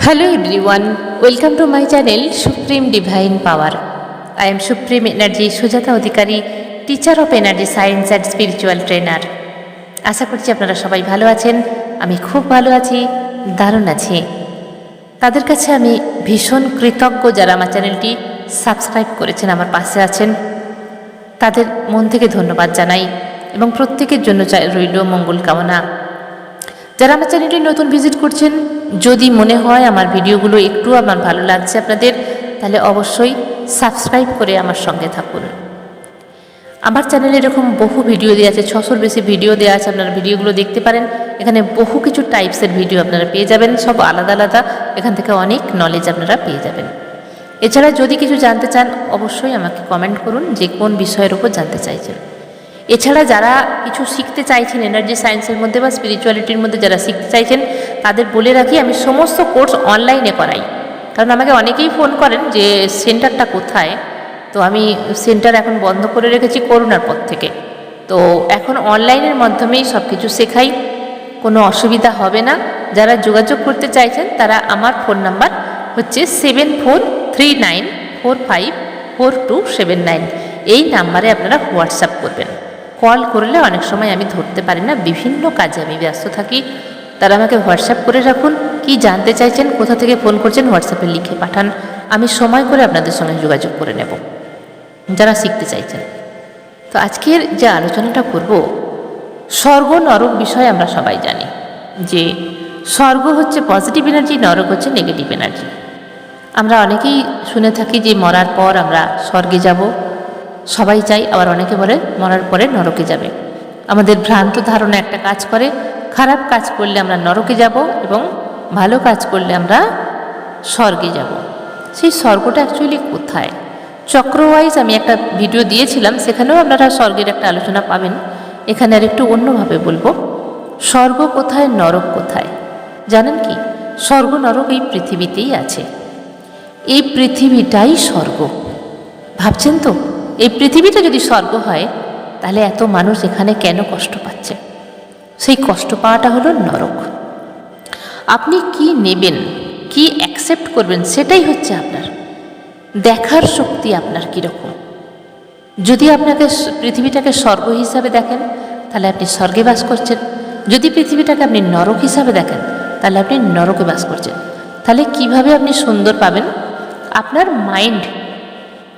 Hello everyone, welcome to my channel Supreme Divine Power. I am Supreme Energy Sujata Adhikari, teacher of energy science and spiritual trainer. আশা করছি আপনারা সবাই ভালো আছেন আমি খুব ভালো আছি দারুণ আছি তাদের কাছে আমি ভীষণ কৃতজ্ঞ যারা আমার চ্যানেলটি সাবস্ক্রাইব করেছেন আমার পাশে আছেন তাদের মন থেকে ধন্যবাদ জানাই এবং প্রত্যেকের জন্য রইল মঙ্গল কামনা যারা আমার চ্যানেলটি নতুন ভিজিট করছেন যদি মনে হয় আমার ভিডিওগুলো একটু আমার ভালো লাগছে আপনাদের, তাহলে অবশ্যই সাবস্ক্রাইব করে আমার সঙ্গে থাকুন। আমার চ্যানেলে এরকম বহু ভিডিও দেওয়া আছে, ছশোর বেশি ভিডিও দেওয়া আছে, আপনারা ভিডিওগুলো দেখতে পারেন। এখানে বহু কিছু টাইপসের ভিডিও আপনারা পেয়ে যাবেন, সব আলাদা আলাদা। এখান থেকে অনেক নলেজ আপনারা পেয়ে যাবেন। এছাড়া যদি কিছু জানতে চান, অবশ্যই আমাকে কমেন্ট করুন যে কোন বিষয়ের উপর জানতে চাইছেন। এছাড়া যারা কিছু শিখতে চাইছেন এনার্জি সায়েন্সের মধ্যে বা স্পিরিচুয়ালিটির মধ্যে যারা শিখতে চাইছেন, তাদের বলে রাখি, আমি সমস্ত কোর্স অনলাইনে করাই। কারণ আমাকে অনেকেই ফোন করেন যে সেন্টারটা কোথায়? তো আমি সেন্টার এখন বন্ধ করে রেখেছি করোনার পর থেকে। তো এখন অনলাইনের মাধ্যমেই সব কিছু শেখাই। কোনো অসুবিধা হবে না। যারা যোগাযোগ করতে চাইছেন, তারা আমার ফোন নাম্বার হচ্ছে seven four three nine four five four two seven nine এই নাম্বারে আপনারা হোয়াটসঅ্যাপ করবেন। কল করলে অনেক সময় আমি ধরতে পারি না। বিভিন্ন কাজে আমি ব্যস্ত থাকি। তারা আমাকে হোয়াটসঅ্যাপ করে রাখুন। কি জানতে চাইছেন, কোথা থেকে ফোন করছেন, হোয়াটসঅ্যাপে লিখে পাঠান। আমি সময় করে আপনাদের সঙ্গে যোগাযোগ করে নেব। যারা শিখতে চাইছেন। তো আজকের যে আলোচনাটা করব, স্বর্গ নরক বিষয়ে আমরা সবাই জানি যে স্বর্গ হচ্ছে পজিটিভ এনার্জি নরক হচ্ছে নেগেটিভ এনার্জি আমরা অনেকেই শুনে থাকি যে মরার পর আমরা স্বর্গে যাব। সবাই চাই আবার অনেকে বলে মরার পরে নরকে যাবে। আমাদের ভ্রান্ত ধারণা একটা কাজ করে, খারাপ কাজ করলে আমরা নরকে যাব এবং ভালো কাজ করলে আমরা স্বর্গে যাব। সেই স্বর্গটা অ্যাকচুয়ালি কোথায়? চক্রওয়াইজ আমি একটা ভিডিও দিয়েছিলাম, সেখানেও আপনারা স্বর্গের একটা আলোচনা পাবেন। এখানে আর একটু অন্যভাবে বলব। স্বর্গ কোথায়, নরক কোথায়? জানেন কি? স্বর্গ, নরক এই পৃথিবীতেই আছে। এই পৃথিবীটাই স্বর্গ। ভাবছেন তো? এই পৃথিবীটা যদি স্বর্গ হয়, তাহলে এত মানুষ এখানে কেন কষ্ট পাচ্ছে? সেই কষ্ট পাওয়াটা হলো নরক। আপনি কি নেবেন, কি অ্যাকসেপ্ট করবেন, সেটাই হচ্ছে আপনার। দেখার শক্তি আপনার কীরকম? যদি আপনাকে পৃথিবীটাকে স্বর্গ হিসাবে দেখেন, তাহলে আপনি স্বর্গে বাস করছেন। যদি পৃথিবীটাকে আপনি নরক হিসাবে দেখেন, তাহলে আপনি নরকে বাস করছেন। তাহলে কীভাবে আপনি সুন্দর পাবেন? আপনার মাইন্ড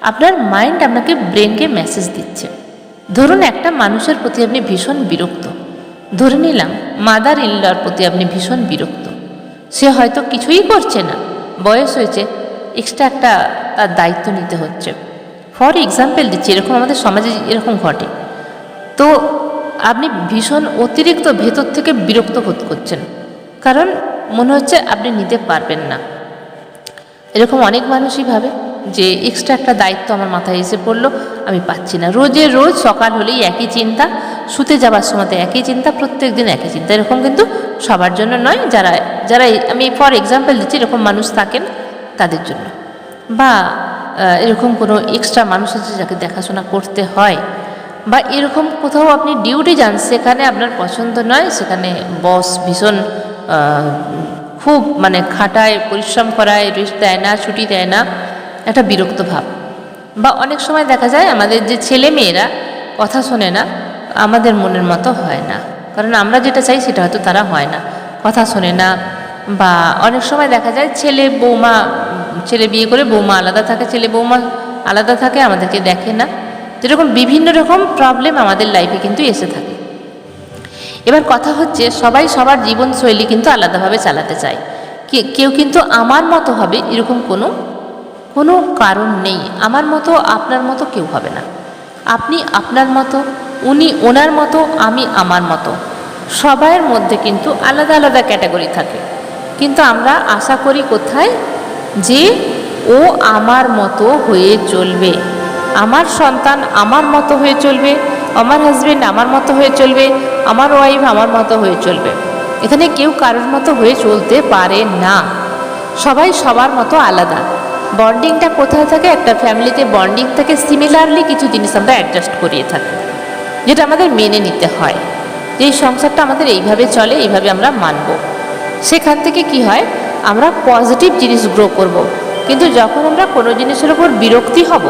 আপনার মাইন্ড আপনাকে ব্রেনকে মেসেজ দিচ্ছে। ধরুন একটা মানুষের প্রতি আপনি ভীষণ বিরক্ত। ধরে নিলাম মাদার ইনলার প্রতি আপনি ভীষণ বিরক্ত। সে হয়তো কিছুই করছে না। বয়স হয়েছে এক্সট্রা একটা তার দায়িত্ব নিতে হচ্ছে। ফর এক্সাম্পল দিচ্ছি, এরকম আমাদের সমাজে এরকম ঘটে। তো আপনি ভীষণ অতিরিক্ত ভেতর থেকে বিরক্ত বোধ করছেন। কারণ মনে হচ্ছে আপনি নিতে পারবেন না। এরকম অনেক মানুষই ভাবে। যে এক্সট্রা একটা দায়িত্ব আমার মাথায় এসে পড়ল, আমি পাচ্ছি না। রোজের রোজ সকাল হলেই একই চিন্তা, শুতে যাবার সময়তে একই চিন্তা প্রত্যেক দিন একই চিন্তা। এরকম কিন্তু সবার জন্য নয়, যারা যারা আমি ফর এক্সাম্পল দিচ্ছি, এরকম মানুষ থাকেন তাদের জন্য। বা এরকম কোনো এক্সট্রা মানুষ আছে যাকে দেখাশোনা করতে হয়, বা এরকম কোথাও আপনি ডিউটি যান, সেখানে আপনার পছন্দ নয়, সেখানে বস ভীষণ খুব মানে খাটায়, পরিশ্রম করায় রেস্ট দেয় না, ছুটি দেয় না একটা বিরক্ত ভাব। বা অনেক সময় দেখা যায় আমাদের যে ছেলে মেয়েরা কথা শোনে না, আমাদের মনের মতো হয় না। কারণ আমরা যেটা চাই সেটা হয়তো তারা হয় না। কথা শোনে না বা অনেক সময় দেখা যায় ছেলে বৌমা, ছেলে বিয়ে করে বৌমা আলাদা থাকে, ছেলে বৌমা আলাদা থাকে, আমাদেরকে দেখে না। যেরকম বিভিন্ন রকম প্রবলেম আমাদের লাইফে কিন্তু এসে থাকে। এবার কথা হচ্ছে সবাই সবার জীবনশৈলী কিন্তু আলাদাভাবে চালাতে চায়। কেউ কিন্তু আমার মতো হবে এরকম কোনো কোনো কারণ নেই। আমার মতো, আপনার মতো কেউ হবে না। আপনি আপনার মতো, উনি ওনার মতো, আমি আমার মতো। সবাইয়ের মধ্যে কিন্তু আলাদা আলাদা ক্যাটাগরি থাকে। কিন্তু আমরা আশা করি কোথায়? যে ও আমার মতো হয়ে চলবে। আমার সন্তান আমার মতো হয়ে চলবে। আমার হাজবেন্ড আমার মতো হয়ে চলবে। আমার ওয়াইফ আমার মতো হয়ে চলবে। এখানে কেউ কারোর মতো হয়ে চলতে পারে না। সবাই সবার মতো আলাদা। বন্ডিংটা কোথায় থাকে? একটা ফ্যামিলিতে বন্ডিং থাকে। সিমিলারলি কিছু জিনিস আমরা অ্যাডজাস্ট করিয়ে থাকি, যেটা আমাদের মেনে নিতে হয়। যে এই সংসারটা আমাদের এইভাবে চলে, এইভাবে আমরা মানব। সেখান থেকে কি হয়? আমরা পজিটিভ জিনিস গ্রো করব। কিন্তু যখন আমরা কোনো জিনিসের ওপর বিরক্তি হব,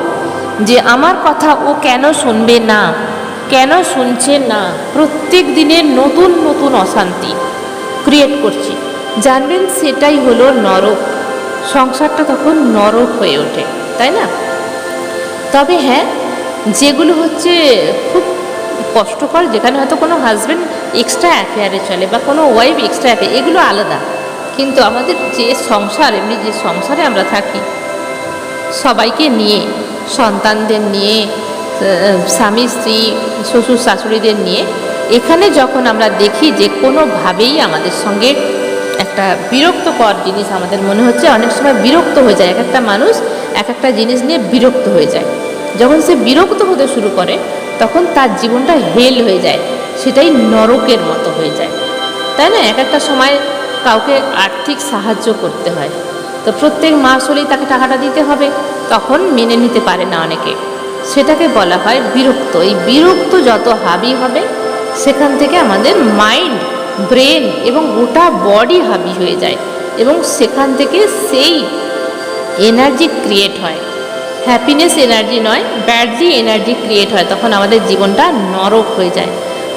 যে আমার কথা ও কেন শুনবে না, কেন শুনছে না, প্রত্যেক দিনের নতুন নতুন অশান্তি ক্রিয়েট করছি। জানবেন, সেটাই হলো নরক। সংসারটা তখন নরক হয়ে ওঠে, তাই না? তবে হ্যাঁ যেগুলো হচ্ছে খুব কষ্টকর, যেখানে হয়তো কোনো হাজব্যান্ড এক্সট্রা অ্যাফেয়ারে চলে বা কোনো ওয়াইফ এক্সট্রা অ্যাফেয়ার এগুলো আলাদা। কিন্তু আমাদের যে সংসার, এমনি যে সংসারে আমরা থাকি, সবাইকে নিয়ে, সন্তানদের নিয়ে স্বামী, স্ত্রী, শ্বশুর, শাশুড়িদের নিয়ে, এখানে যখন আমরা দেখি যে কোনোভাবেই আমাদের সঙ্গে একটা বিরক্তকর জিনিস আমাদের মনে হচ্ছে। অনেক সময় বিরক্ত হয়ে যায়। এক একটা মানুষ এক একটা জিনিস নিয়ে বিরক্ত হয়ে যায়। যখন সে বিরক্ত হতে শুরু করে, তখন তার জীবনটা হেল হয়ে যায়। সেটাই নরকের মতো হয়ে যায়। তাই না? এক একটা সময় কাউকে আর্থিক সাহায্য করতে হয়। তো প্রত্যেক মাস হলেই তাকে টাকাটা দিতে হবে। তখন মেনে নিতে পারে না অনেকে। সেটাকে বলা হয় বিরক্ত। এই বিরক্ত যত হাবি হবে, সেখান থেকে আমাদের মাইন্ড ব্রেন এবং গোটা বডি হাবি হয়ে যায় এবং সেখান থেকে সেই এনার্জি ক্রিয়েট হয়। হ্যাপিনেস এনার্জি নয়, ব্যাডলি এনার্জি ক্রিয়েট হয়। তখন আমাদের জীবনটা নরক হয়ে যায়।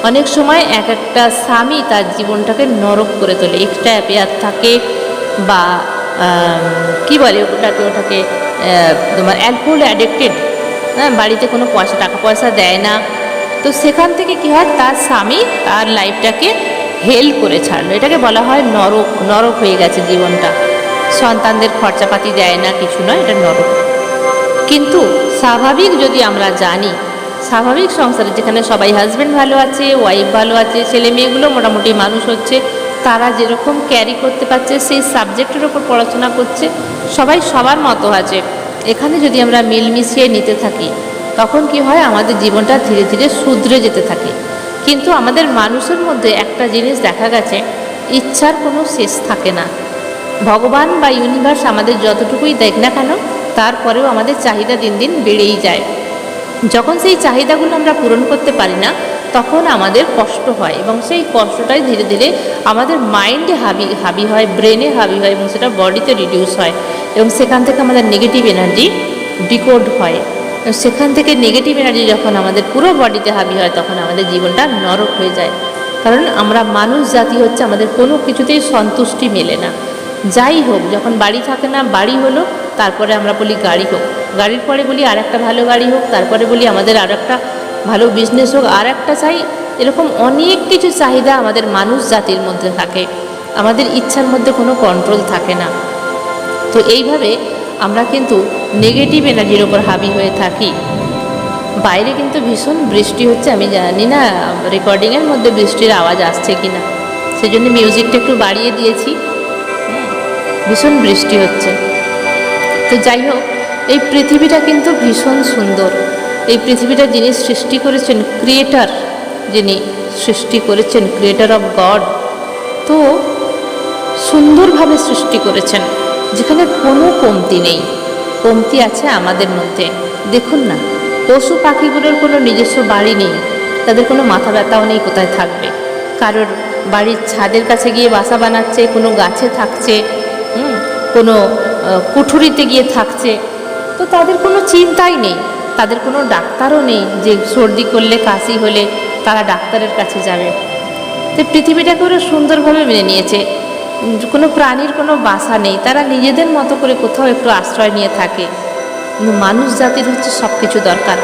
অনেক সময় এক একটা স্বামী তার জীবনটাকে নরক করে তোলে। এক্সট্রা অ্যাপেয়ার থাকে বা কি বলে ওটাকে ওটাকে তোমার অ্যালকোহল অ্যাডিক্টেড হ্যাঁ বাড়িতে কোনো পয়সা, টাকা পয়সা দেয় না। তো সেখান থেকে কী হয়? তার স্বামী তার লাইফটাকে হেল করে ছাড়লো। এটাকে বলা হয় নরক নরক হয়ে গেছে জীবনটা। সন্তানদের খরচাপাতি দেয় না, কিছু নয়, এটা নরক। কিন্তু স্বাভাবিক যদি আমরা জানি, স্বাভাবিক সংসারে যেখানে সবাই হাজব্যান্ড ভালো আছে ওয়াইফ ভালো আছে, ছেলে মেয়েগুলো মোটামুটি মানুষ হচ্ছে, তারা যেরকম ক্যারি করতে পারছে, সেই সাবজেক্টের ওপর পড়াশোনা করছে, সবাই সবার মতো আছে। এখানে যদি আমরা মিলমিশিয়ে নিতে থাকি, তখন কি হয়, আমাদের জীবনটা ধীরে ধীরে শুধরে যেতে থাকে। কিন্তু আমাদের মানুষের মধ্যে একটা জিনিস দেখা গেছে, ইচ্ছার কোনো শেষ থাকে না। ভগবান বা ইউনিভার্স আমাদের যতটুকুই দেখ না কেন, তারপরেও আমাদের চাহিদা দিন দিন বেড়েই যায়। যখন সেই চাহিদাগুলো আমরা পূরণ করতে পারি না, তখন আমাদের কষ্ট হয় এবং সেই কষ্টটাই ধীরে ধীরে আমাদের মাইন্ডে হাবি হাবি হয় ব্রেনে হাবি হয় এবং সেটা বডিতে রিডিউস হয় এবং সেখান থেকে আমাদের নেগেটিভ এনার্জি ডিকোড হয়। সেখান থেকে নেগেটিভ এনার্জি যখন আমাদের পুরো বডিতে হাবি হয়, তখন আমাদের জীবনটা নরক হয়ে যায়। কারণ আমরা মানুষ জাতি হচ্ছে, আমাদের কোনো কিছুতেই সন্তুষ্টি মেলে না। যাই হোক, যখন বাড়ি থাকে না, বাড়ি হলো, তারপরে আমরা বলি গাড়ি হোক। গাড়ির পরে বলি আর একটা ভালো গাড়ি হোক, তারপরে বলি আমাদের আর একটা ভালো বিজনেস হোক আর একটা চাই, এরকম অনেক কিছু চাহিদা আমাদের মানুষ জাতির মধ্যে থাকে। আমাদের ইচ্ছার মধ্যে কোনো কন্ট্রোল থাকে না। তো এইভাবে আমরা কিন্তু নেগেটিভ এনার্জির ওপর হাবি হয়ে থাকি। বাইরে কিন্তু ভীষণ বৃষ্টি হচ্ছে, আমি জানি না রেকর্ডিংয়ের মধ্যে বৃষ্টির আওয়াজ আসছে কি না সেই জন্য মিউজিকটা একটু বাড়িয়ে দিয়েছি। ভীষণ বৃষ্টি হচ্ছে। তো যাই হোক, এই পৃথিবীটা কিন্তু ভীষণ সুন্দর। এই পৃথিবীটা যিনি সৃষ্টি করেছেন ক্রিয়েটার যিনি সৃষ্টি করেছেন ক্রিয়েটার অফ গড তো সুন্দরভাবে সৃষ্টি করেছেন। যেখানে কোনো কমতি নেই। কমতি আছে আমাদের মধ্যে। দেখুন না, পশু পাখিগুলোর কোনো নিজস্ব বাড়ি নেই। তাদের কোনো মাথা ব্যথাও নেই কোথায় থাকবে। কারোর বাড়ির ছাদের কাছে গিয়ে বাসা বানাচ্ছে, কোনো গাছে থাকছে কোনো কুঠুরিতে গিয়ে থাকছে। তো তাদের কোনো চিন্তাই নেই। তাদের কোনো ডাক্তারও নেই যে সর্দি করলে, কাশি হলে তারা ডাক্তারের কাছে যাবে। তো পৃথিবীটাকে ওরা সুন্দরভাবে মেনে নিয়েছে। কোনো প্রাণীর কোনো বাসা নেই, তারা নিজেদের মতো করে কোথাও একটু আশ্রয় নিয়ে থাকে। মানুষ জাতির হচ্ছে সব কিছু দরকার।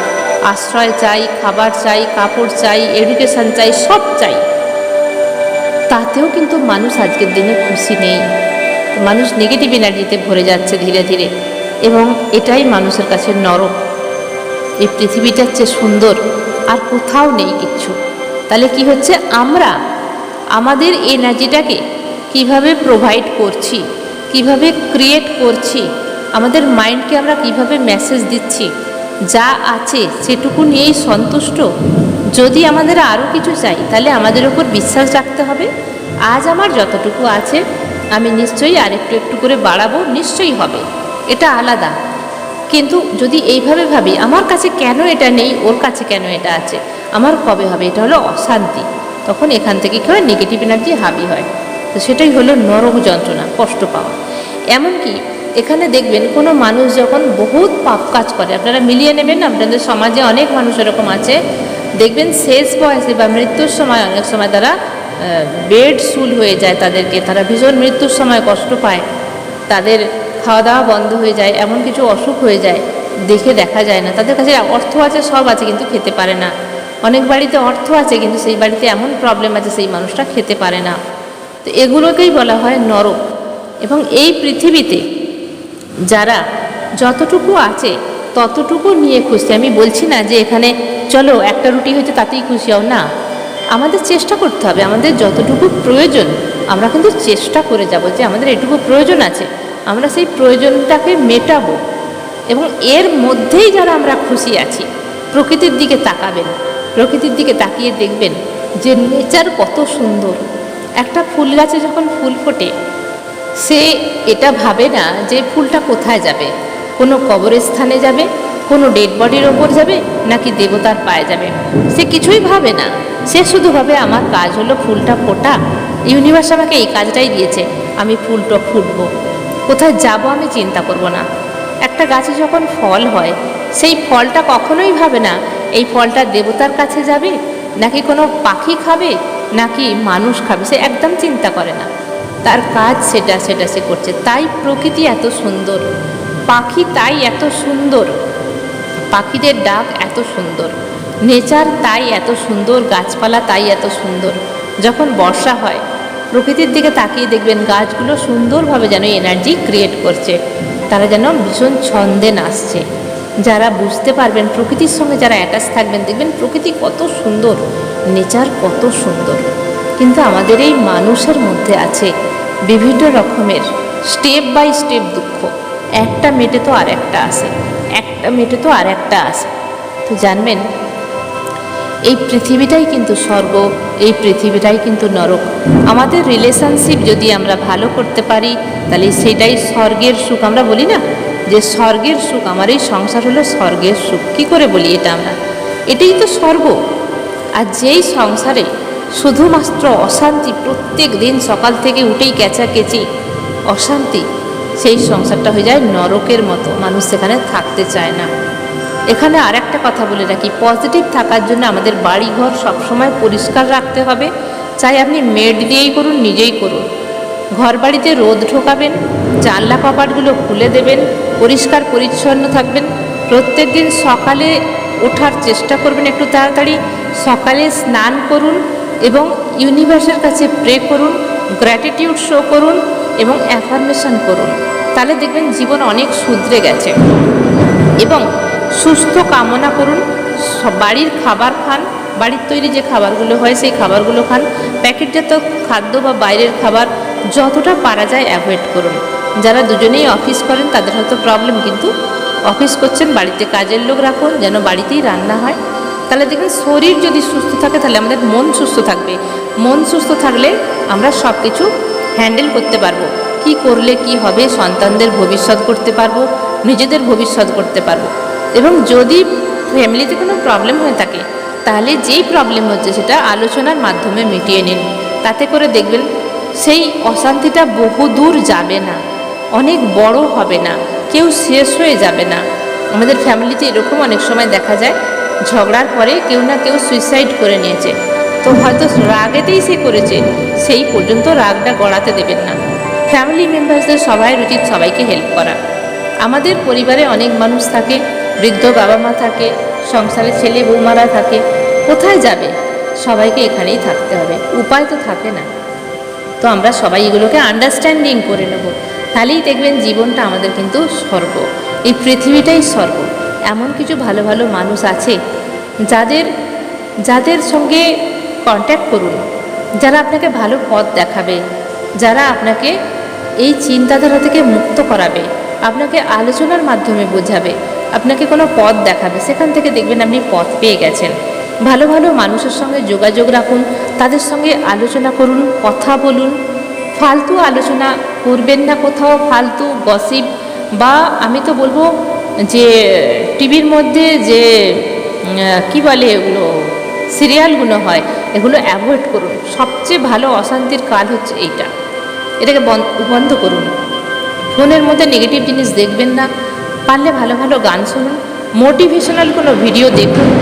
আশ্রয় চাই, খাবার চাই, কাপড় চাই এডুকেশন চাই, সব চাই। তাতেও কিন্তু মানুষ আজকের দিনে খুশি নেই। মানুষ নেগেটিভ এনার্জিতে ভরে যাচ্ছে ধীরে ধীরে। এবং এটাই মানুষের কাছে নরক এই পৃথিবীটার চেয়ে সুন্দর, আর কোথাও নেই কিচ্ছু তাহলে কি হচ্ছে? আমরা, আমাদের এনার্জিটাকে কীভাবে প্রোভাইড করছি, কীভাবে ক্রিয়েট করছি, আমাদের মাইন্ডকে আমরা কীভাবে মেসেজ দিচ্ছি, যা আছে সেটুকু নিয়েই সন্তুষ্ট? যদি আমাদের আরও কিছু চাই, তাহলে আমাদের ওপর বিশ্বাস রাখতে হবে। আজ আমার যতটুকু আছে, আমি নিশ্চয়ই আরেকটু একটু করে বাড়াবো, নিশ্চয়ই হবে। এটা আলাদা। কিন্তু যদি এইভাবে ভাবি, আমার কাছে কেন এটা নেই, ওর কাছে কেন এটা আছে, আমার কবে হবে? এটা হলো অশান্তি। তখন এখান থেকে কী হয়? নেগেটিভ এনার্জি হাবি হয়। তো সেটাই হলো নরম যন্ত্রণা, কষ্ট পাওয়া। এমনকি এখানে দেখবেন কোনো মানুষ যখন বহুত পাপ কাজ করে, আপনারা মিলিয়ে নেবেন আপনাদের সমাজে অনেক মানুষ এরকম আছে, দেখবেন শেষ বয়সে বা মৃত্যুর সময় অনেক সময় তারা বেড শুল হয়ে যায় তাদেরকে, তারা ভীষণ মৃত্যুর সময় কষ্ট পায়, তাদের খাওয়া দাওয়া বন্ধ হয়ে যায়, এমন কিছু অসুখ হয়ে যায়, দেখে দেখা যায় না। তাদের কাছে অর্থ আছে, সব আছে, কিন্তু খেতে পারে না। অনেক বাড়িতে অর্থ আছে, কিন্তু সেই বাড়িতে এমন প্রবলেম আছে, সেই মানুষটা খেতে পারে না। তো এগুলোকেই বলা হয় নরক। এবং এই পৃথিবীতে যারা যতটুকু আছে, ততটুকু নিয়ে খুশি। আমি বলছি না যে এখানে, চলো, একটা রুটি হয়েছে, তাতেই খুশি হও। না। আমাদের চেষ্টা করতে হবে। আমাদের যতটুকু প্রয়োজন, আমরা কিন্তু চেষ্টা করে যাব যে আমাদের এটুকু প্রয়োজন আছে। আমরা সেই প্রয়োজনটাকে মেটাবো। এবং এর মধ্যেই যারা আমরা খুশি আছি, প্রকৃতির দিকে তাকাবেন। প্রকৃতির দিকে তাকিয়ে দেখবেন যে নেচার কত সুন্দর। একটা ফুল গাছে যখন ফুল ফোটে, সে এটা ভাবে না যে ফুলটা কোথায় যাবে? কোনো কবরস্থানে যাবে? কোনো ডেড বডির ওপর যাবে? নাকি দেবতার পায়ে যাবে? সে কিছুই ভাবে না। সে শুধু ভাবে, আমার কাজ হলো ফুলটা ফোটা। ইউনিভার্স আমাকে এই কাজটাই দিয়েছে। আমি ফুলটা ফুটব। কোথায় যাব আমি চিন্তা করব না। একটা গাছে যখন ফল হয়, সেই ফলটা কখনোই ভাবে না, এই ফলটা দেবতার কাছে যাবে? নাকি কোনো পাখি খাবে? নাকি মানুষ খাবে, সে একদম চিন্তা করে না। তার কাজ সেটা সেটা সে করছে। তাই প্রকৃতি এত সুন্দর। পাখি তাই এত সুন্দর। পাখিদের ডাক এত সুন্দর। নেচার তাই এত সুন্দর। গাছপালা তাই এত সুন্দর। যখন বর্ষা হয়, প্রকৃতির দিকে তাকিয়ে দেখবেন গাছগুলো সুন্দরভাবে যেন এনার্জি ক্রিয়েট করছে। তারা যেন ভীষণ ছন্দে নাচছে। যারা বুঝতে পারবেন, প্রকৃতির সঙ্গে যারা অ্যাটাচ থাকবেন, দেখবেন প্রকৃতি কত সুন্দর নেচার কত সুন্দর। কিন্তু আমাদের এই মানুষের মধ্যে আছে বিভিন্ন রকমের স্টেপ বাই স্টেপ দুঃখ। একটা মেটে তো আর একটা আসে একটা মেটে তো আর একটা আসে তো জানবেন, এই পৃথিবীটাই কিন্তু স্বর্গ, এই পৃথিবীটাই কিন্তু নরক। আমাদের রিলেশনশিপ যদি আমরা ভালো করতে পারি, তাহলে সেটাই স্বর্গের সুখ। আমরা বলি না যে স্বর্গের সুখ, আমার এই সংসার হলো স্বর্গের সুখ। কী করে বলি এটা আমরা? এটাই তো স্বর্গ। আর যেই সংসারে শুধুমাত্র অশান্তি প্রত্যেক দিন সকাল থেকে উঠেই কেচি অশান্তি, সেই সংসারটা হয়ে যায় নরকের মতো। মানুষ সেখানে থাকতে চায় না। এখানে আর একটা কথা বলে রাখি পজিটিভ থাকার জন্য আমাদের বাড়িঘর সবসময় পরিষ্কার রাখতে হবে। চাই আপনি মেড দিয়েই করুন, নিজেই করুন। ঘর বাড়িতে রোদ ঢোকাবেন, জানলা কপাটগুলো খুলে দেবেন পরিষ্কার, পরিচ্ছন্ন থাকবেন। প্রত্যেক দিন সকালে ওঠার চেষ্টা করবেন একটু তাড়াতাড়ি। সকালে স্নান করুন এবং ইউনিভার্সের কাছে প্রে করুন, গ্র্যাটিটিউড শো করুন এবং অ্যাফার্মেশন করুন। তাহলে দেখবেন জীবন অনেক শুধরে গেছে। এবং সুস্থ কামনা করুন। বাড়ির খাবার খান। বাড়ির তৈরি যে খাবারগুলো হয় সেই খাবারগুলো খান। প্যাকেটজাত খাদ্য বা বাইরের খাবার যতটা পারা যায় অ্যাভয়েড করুন। যারা দুজনেই অফিস করেন, তাদের হয়তো প্রবলেম কিন্তু অফিস করছেন, বাড়িতে কাজের লোক রাখুন, যেন বাড়িতেই রান্না হয়। তাহলে দেখবেন শরীর যদি সুস্থ থাকে, তাহলে আমাদের মন সুস্থ থাকবে। মন সুস্থ থাকলে আমরা সব কিছু হ্যান্ডেল করতে পারব। কি করলে কি হবে, সন্তানদের ভবিষ্যৎ করতে পারব, নিজেদের ভবিষ্যৎ করতে পারব। এবং যদি ফ্যামিলিতে কোনো প্রবলেম হয়ে থাকে, তাহলে যেই প্রবলেম হচ্ছে, সেটা আলোচনার মাধ্যমে মিটিয়ে নিন। তাতে করে দেখবেন, সেই অশান্তিটা বহু দূর যাবে না। অনেক বড় হবে না, কেউ শেষ হয়ে যাবে না। আমাদের ফ্যামিলিতে এরকম অনেক সময় দেখা যায়, ঝগড়ার পরে কেউ না কেউ সুইসাইড করে নিয়েছে। তো হয়তো রাগেতেই সে করেছে, সেই পর্যন্ত রাগটা গড়াতে দেবেন না। ফ্যামিলি মেম্বার্সদের সবাই উচিত সবাইকে হেল্প করা। আমাদের পরিবারে অনেক মানুষ থাকে, বৃদ্ধ বাবা মা থাকে, সংসারে ছেলে বৌমারা থাকে, কোথায় যাবে? সবাইকে এখানেই থাকতে হবে, উপায় তো থাকে না। তো আমরা সবাই এগুলোকে আন্ডারস্ট্যান্ডিং করে নেব। তাহলেই দেখবেন জীবনটা আমাদের কিন্তু স্বর্গ। এই পৃথিবীটাই স্বর্গ। এমন কিছু ভালো ভালো মানুষ আছে যাদের যাদের সঙ্গে কন্ট্যাক্ট করুন। যারা আপনাকে ভালো পথ দেখাবে, যারা আপনাকে এই চিন্তাধারা থেকে মুক্ত করাবে, আপনাকে আলোচনার মাধ্যমে বোঝাবে, আপনাকে কোনো পথ দেখাবে, সেখান থেকে দেখবেন আপনি পথ পেয়ে গেছেন। ভালো ভালো মানুষের সঙ্গে যোগাযোগ রাখুন, তাদের সঙ্গে আলোচনা করুন, কথা বলুন, ফালতু আলোচনা করবেন না কোথাও ফালতু গসিপ বা আমি তো বলব যে টিভির মধ্যে যে কি বলে এগুলো, সিরিয়ালগুলো হয়, এগুলো অ্যাভয়েড করুন। সবচেয়ে ভালো অশান্তির কাল হচ্ছে এইটা। এটাকে বন- বন্ধ করুন। ফোনের মধ্যে নেগেটিভ জিনিস দেখবেন না। পারলে ভালো ভালো গান শুনুন। মোটিভেশনাল কোনো ভিডিও দেখুন।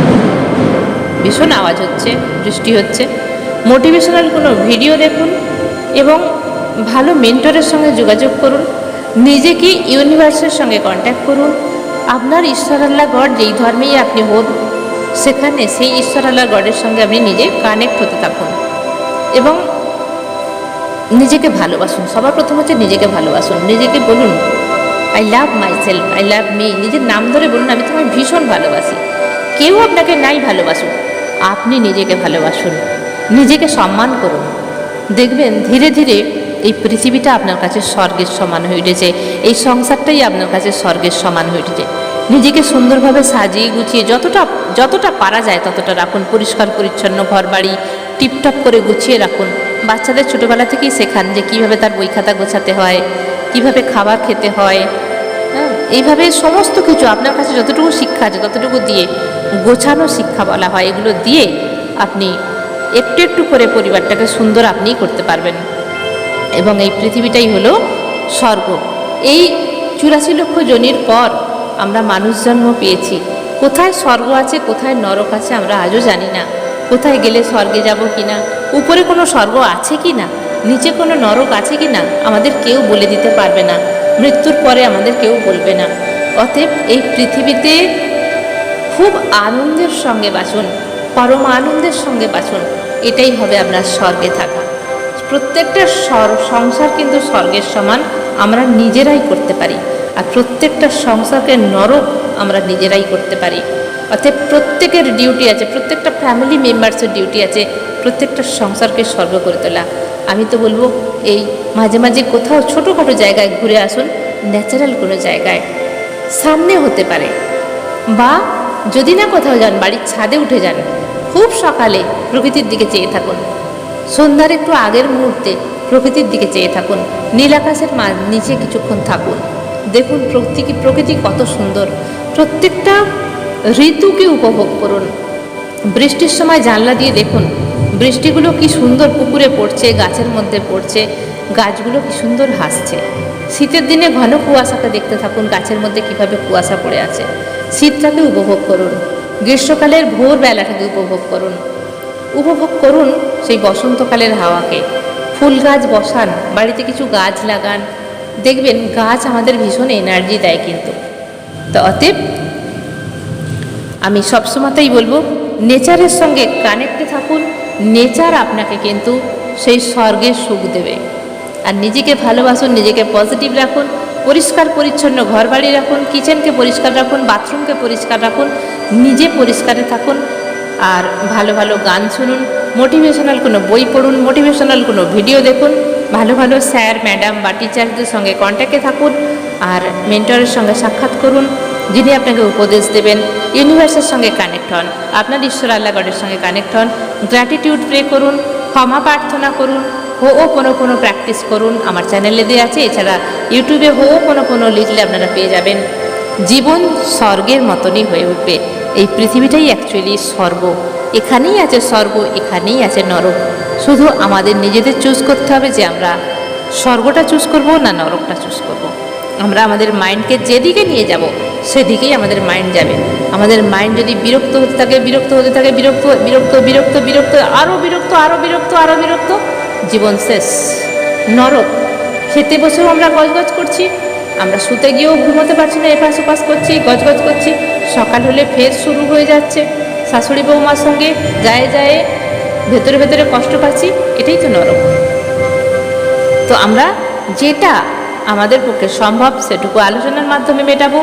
ভীষণ আওয়াজ হচ্ছে, বৃষ্টি হচ্ছে। মোটিভেশনাল কোনো ভিডিও দেখুন এবং ভালো মেন্টরের সঙ্গে যোগাযোগ করুন। নিজেকে ইউনিভার্সের সঙ্গে কন্ট্যাক্ট করুন। আপনার ঈশ্বর আল্লাহ গড যেই ধর্মেই আপনি হন, সেখানে সেই ঈশ্বর আল্লাহ গডের সঙ্গে আপনি নিজে কানেক্ট হতে থাকুন। এবং নিজেকে ভালোবাসুন। সবার প্রথম হচ্ছে নিজেকে ভালোবাসুন। নিজেকে বলুন I love myself I love me নিজের নাম ধরে বলুন, আমি তোমায় ভীষণ ভালোবাসি। কেউ আপনাকে নাই ভালোবাসুন আপনি নিজেকে ভালোবাসুন। নিজেকে সম্মান করুন। দেখবেন ধীরে ধীরে এই পৃথিবীটা আপনার কাছে স্বর্গের সমান হয়ে উঠেছে। এই সংসারটাই আপনার কাছে স্বর্গের সমান হয়ে উঠেছে। নিজেকে সুন্দরভাবে সাজিয়ে গুছিয়ে যতটা যতটা পারা যায় ততটা রাখুন। পরিষ্কার, পরিচ্ছন্ন ঘর বাড়ি টিপটপ করে গুছিয়ে রাখুন। বাচ্চাদের ছোটোবেলা থেকেই শেখান যে কীভাবে তার বই খাতা গোছাতে হয়, কীভাবে খাবার খেতে হয়। হ্যাঁ এইভাবে সমস্ত কিছু আপনার কাছে যতটুকু শিক্ষা আছে, ততটুকু দিয়ে গোছানো শিক্ষা বলা হয়। এগুলো দিয়ে আপনি একটু একটু করে পরিবারটাকে সুন্দর আপনিই করতে পারবেন। এবং এই পৃথিবীটাই হলো স্বর্গ। এই চুরাশি লক্ষ জনির পর আমরা মানুষ জন্ম পেয়েছি। কোথায় স্বর্গ আছে, কোথায় নরক আছে আমরা আজও জানি না। কোথায় গেলে স্বর্গে যাব কি না উপরে কোনো স্বর্গ আছে কি না নিচে কোনো নরক আছে কি না আমাদের কেউ বলে দিতে পারবে না। মৃত্যুর পরে আমাদের কেউ বলবে না। অতএব এই পৃথিবীতে খুব আনন্দের সঙ্গে বাঁচুন পরম আনন্দের সঙ্গে বাঁচুন এটাই হবে আপনার স্বর্গে থাকা। প্রত্যেকটা সংসার কিন্তু স্বর্গের সমান, আমরা নিজেরাই করতে পারি। আর প্রত্যেকটা সংসারকে নরক আমরা নিজেরাই করতে পারি। অর্থাৎ প্রত্যেকের ডিউটি আছে, প্রত্যেকটা ফ্যামিলি মেম্বার্সের ডিউটি আছে প্রত্যেকটা সংসারকে স্বর্গ করে তোলা। আমি তো বলব, এই মাঝে মাঝে কোথাও ছোটোখাটো জায়গায় ঘুরে আসুন ন্যাচারাল কোনো জায়গায়। সামনে হতে পারে। বা যদি না কোথাও যান, বাড়ির ছাদে উঠে যান, খুব সকালে প্রকৃতির দিকে চেয়ে থাকুন। সন্ধ্যার একটু আগের মুহূর্তে প্রকৃতির দিকে চেয়ে থাকুন। নীল আকাশের নিচে কিছুক্ষণ থাকুন। দেখুন প্রকৃতি প্রকৃতি কত সুন্দর। প্রত্যেকটা ঋতুকে উপভোগ করুন। বৃষ্টির সময় জানলা দিয়ে দেখুন, বৃষ্টিগুলো কি সুন্দর পুকুরে পড়ছে, গাছের মধ্যে পড়ছে, গাছগুলো কি সুন্দর হাসছে। শীতের দিনে ঘন কুয়াশাটা দেখতে থাকুন, গাছের মধ্যে কীভাবে কুয়াশা পড়ে আছে। শীতটাকে উপভোগ করুন। গ্রীষ্মকালের ভোরবেলাটাকে উপভোগ করুন। উপভোগ করুন সেই বসন্তকালের হাওয়াকে। ফুল গাছ বসান, বাড়িতে কিছু গাছ লাগান। দেখবেন গাছ আমাদের ভীষণ এনার্জি দেয় কিন্তু। তো অতএব আমি সবসময়তেই বলব নেচারের সঙ্গে কানেক্টে থাকুন। নেচার আপনাকে কিন্তু সেই স্বর্গের সুখ দেবে। আর নিজেকে ভালোবাসুন, নিজেকে পজিটিভ রাখুন, পরিষ্কার পরিচ্ছন্ন ঘর বাড়ি রাখুন কিচেনকে পরিষ্কার রাখুন বাথরুমকে পরিষ্কার রাখুন, নিজে পরিষ্কারে থাকুন। আর ভালো ভালো গান শুনুন মোটিভেশনাল কোনো বই পড়ুন মোটিভেশনাল কোনো ভিডিও দেখুন, ভালো ভালো স্যার ম্যাডাম বা টিচারদের সঙ্গে কন্ট্যাক্টে থাকুন আর মেন্টরের সঙ্গে সাক্ষাৎ করুন, যিনি আপনাকে উপদেশ দেবেন ইউনিভার্সের সঙ্গে কানেক্ট হন, আপনার ঈশ্বর আল্লাহ গডের সঙ্গে কানেক্ট হন গ্র্যাটিটিউড প্রে করুন, ক্ষমা প্রার্থনা করুন, হো ও কোনো কোনো প্র্যাকটিস করুন, আমার চ্যানেলে দেওয়া আছে, এছাড়া ইউটিউবে হো কোনো কোনো লিখলে আপনারা পেয়ে যাবেন, জীবন স্বর্গের মতনই হয়ে উঠবে। এই পৃথিবীটাই অ্যাকচুয়ালি স্বর্গ। এখানেই আছে স্বর্গ, এখানেই আছে নরক। শুধু আমাদের নিজেদের চুজ করতে হবে যে আমরা স্বর্গটা চুজ করব না নরকটা চুজ করব। আমরা আমাদের মাইন্ডকে যেদিকে নিয়ে যাব, সেদিকেই আমাদের মাইন্ড যাবে। আমাদের মাইন্ড যদি বিরক্ত হতে থাকে, বিরক্ত হতে থাকে, বিরক্ত বিরক্ত বিরক্ত বিরক্ত আরও বিরক্ত আরও বিরক্ত আরও বিরক্ত, জীবন শেষ। নরক, খেতে বসেও আমরা গজগজ করছি, আমরা শুতে গিয়েও ঘুমোতে পারছি না, এপাশ ওপাশ করছি, গজগজ করছি। সকাল হলে ফের শুরু হয়ে যাচ্ছে। শাশুড়ি বৌমার সঙ্গে যায় যায় ভেতরে ভেতরে কষ্ট পাচ্ছি, এটাই তো নরক তো আমরা যেটা আমাদের পক্ষে সম্ভব, সেটুকু আলোচনার মাধ্যমে মেটাবো।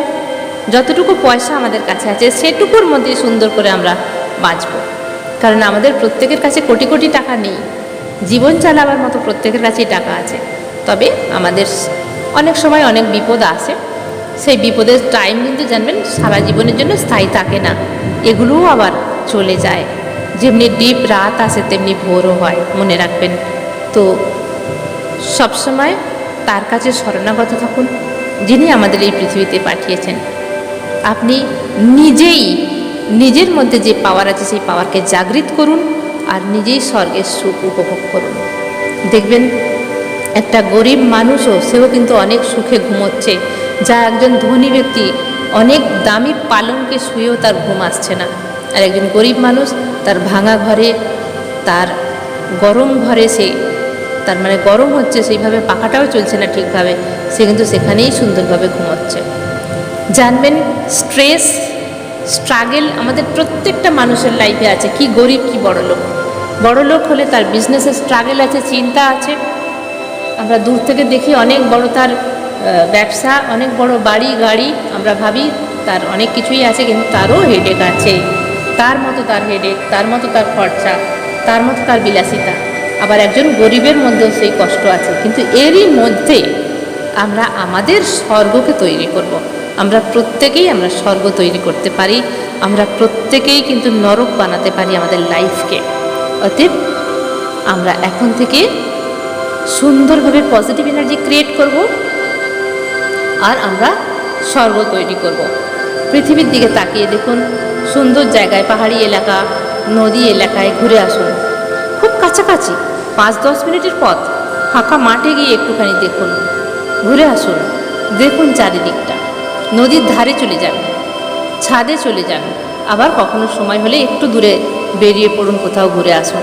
যতটুকু পয়সা আমাদের কাছে আছে, সেটুকুর মধ্যে সুন্দর করে আমরা বাঁচব। কারণ আমাদের প্রত্যেকের কাছে কোটি কোটি টাকা নেই। জীবন চালাবার মতো প্রত্যেকের কাছেই টাকা আছে। তবে আমাদের অনেক সময় অনেক বিপদ আসে। সেই বিপদের টাইম কিন্তু জানবেন, সারা জীবনের জন্য স্থায়ী থাকে না। এগুলোও আবার চলে যায়। যেমনি ডিপ রাত আসে, তেমনি ভোরও হয়, মনে রাখবেন। তো সবসময় তার কাছে শরণাগত থাকুন, যিনি আমাদের এই পৃথিবীতে পাঠিয়েছেন। আপনি নিজেই, নিজের মধ্যে যে পাওয়ার আছে, সেই পাওয়ারকে জাগৃত করুন আর নিজেই স্বর্গের সুখ উপভোগ করুন। দেখবেন, একটা গরিব মানুষও, সেও কিন্তু অনেক সুখে ঘুমোচ্ছে। যা একজন ধনী ব্যক্তি অনেক দামি পালঙ্কে শুয়েও তার ঘুম আসছে না। আর একজন গরিব মানুষ তার ভাঙা ঘরে, তার গরম ঘরে সে, তার মানে গরম হচ্ছে, সেইভাবে পাখাটাও চলছে না ঠিকভাবে। সে কিন্তু সেখানেই সুন্দরভাবে ঘুমোচ্ছে। জানবেন, স্ট্রেস, স্ট্রাগেল আমাদের প্রত্যেকটা মানুষের লাইফে আছে। কি গরিব, কি বড় লোক বড় লোক হলে তার বিজনেসের স্ট্রাগল আছে, চিন্তা আছে। আমরা দূর থেকে দেখি অনেক বড় তার ব্যবসা, অনেক বড় বাড়ি, গাড়ি, আমরা ভাবি তার অনেক কিছুই আছে কিন্তু তারও হেডেক আছে। তার মতো তার হেডেক তার মতো তার খরচা, তার মতো তার বিলাসিতা। আবার একজন গরিবের মধ্যেও সেই কষ্ট আছে। কিন্তু এরই মধ্যে আমরা আমাদের স্বর্গকে তৈরি করব। আমরা প্রত্যেকেই আমরা স্বর্গ তৈরি করতে পারি। আমরা প্রত্যেকেই কিন্তু নরক বানাতে পারি আমাদের লাইফকে অতএব আমরা এখন থেকে সুন্দরভাবে পজিটিভ এনার্জি ক্রিয়েট করব। আর আমরা স্বর্গ তৈরি করব। পৃথিবীর দিকে তাকিয়ে দেখুন, সুন্দর জায়গায়, পাহাড়ি এলাকা, নদী এলাকায় ঘুরে আসুন। খুব কাছাকাছি, পাঁচ দশ মিনিটের পথ, ফাঁকা মাঠে গিয়ে একটুখানি দেখুন। ঘুরে আসুন, দেখুন চারিদিকটা। নদীর ধারে চলে যান, ছাদে চলে যান। আবার কখনো সময় হলে একটু দূরে বেরিয়ে পড়ুন, কোথাও ঘুরে আসুন।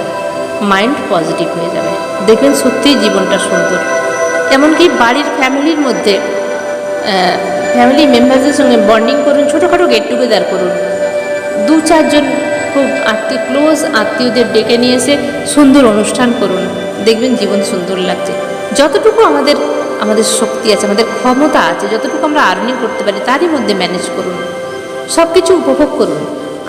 মাইন্ড পজিটিভ হয়ে যাবে। দেখবেন সত্যিই জীবনটা সুন্দর। এমনকি বাড়ির ফ্যামিলির মধ্যে ফ্যামিলি মেম্বারদের সঙ্গে বন্ডিং করুন, ছোটোখাটো গেট টুগেদার করুন। দু চারজন খুব আত্মীয় ক্লোজ আত্মীয়দের ডেকে নিয়ে এসে সুন্দর অনুষ্ঠান করুন। দেখবেন জীবন সুন্দর লাগছে। যতটুকু আমাদের আমাদের শক্তি আছে, আমাদের ক্ষমতা আছে, যতটুকু আমরা আর্নিং করতে পারি, তারই মধ্যে ম্যানেজ করুন। সব কিছু উপভোগ করুন।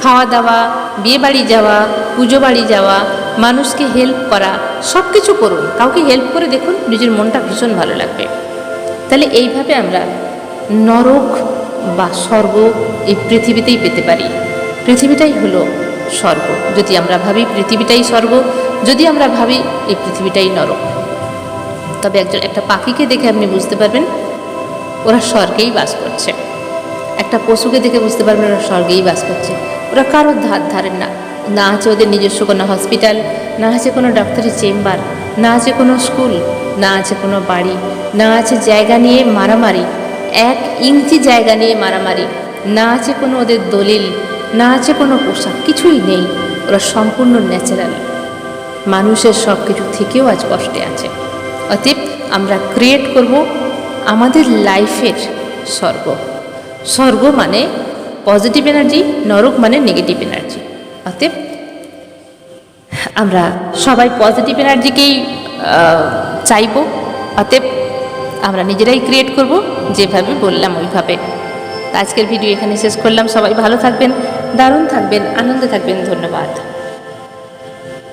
খাওয়া দাওয়া বিয়ে বাড়ি যাওয়া পুজো বাড়ি যাওয়া, মানুষকে হেল্প করা সব কিছু করুন। কাউকে হেল্প করে দেখুন, নিজের মনটা ভীষণ ভালো লাগবে। তাহলে এইভাবে আমরা নরক বা স্বর্গ এই পৃথিবীতেই পেতে পারি। পৃথিবীটাই হলো স্বর্গ। যদি আমরা ভাবি পৃথিবীটাই স্বর্গ, যদি আমরা ভাবি এই পৃথিবীটাই নরক। তবে একজন, একটা পাখিকে দেখে আপনি বুঝতে পারবেন, ওরা স্বর্গেই বাস করছে। একটা পশুকে দেখে বুঝতে পারবেন ওরা স্বর্গেই বাস করছে। ওরা কারোর ধার ধারেন না। না আছে ওদের নিজস্ব কোনো হসপিটাল, না আছে কোনো ডাক্তারি চেম্বার, না আছে কোনো স্কুল, না আছে কোনো বাড়ি, না আছে জায়গা নিয়ে মারামারি। এক ইঞ্চি জায়গা নিয়ে মারামারি। না আছে কোনো ওদের দলিল, না আছে কোনো পোশাক, কিছুই নেই। ওরা সম্পূর্ণ ন্যাচারাল। মানুষের সব কিছু থেকেও আজ কষ্টে আছে। অতএব আমরা ক্রিয়েট করব আমাদের লাইফের স্বর্গ। স্বর্গ মানে পজিটিভ এনার্জি নরক মানে নেগেটিভ এনার্জি অতএব আমরা সবাই পজিটিভ এনার্জিকেই চাইব। অতএব আমরা নিজেরাই ক্রিয়েট করব, যেভাবে বললাম ওইভাবে। আজকের ভিডিও এখানে শেষ করলাম। সবাই ভালো থাকবেন, দারুণ থাকবেন, আনন্দে থাকবেন। ধন্যবাদ।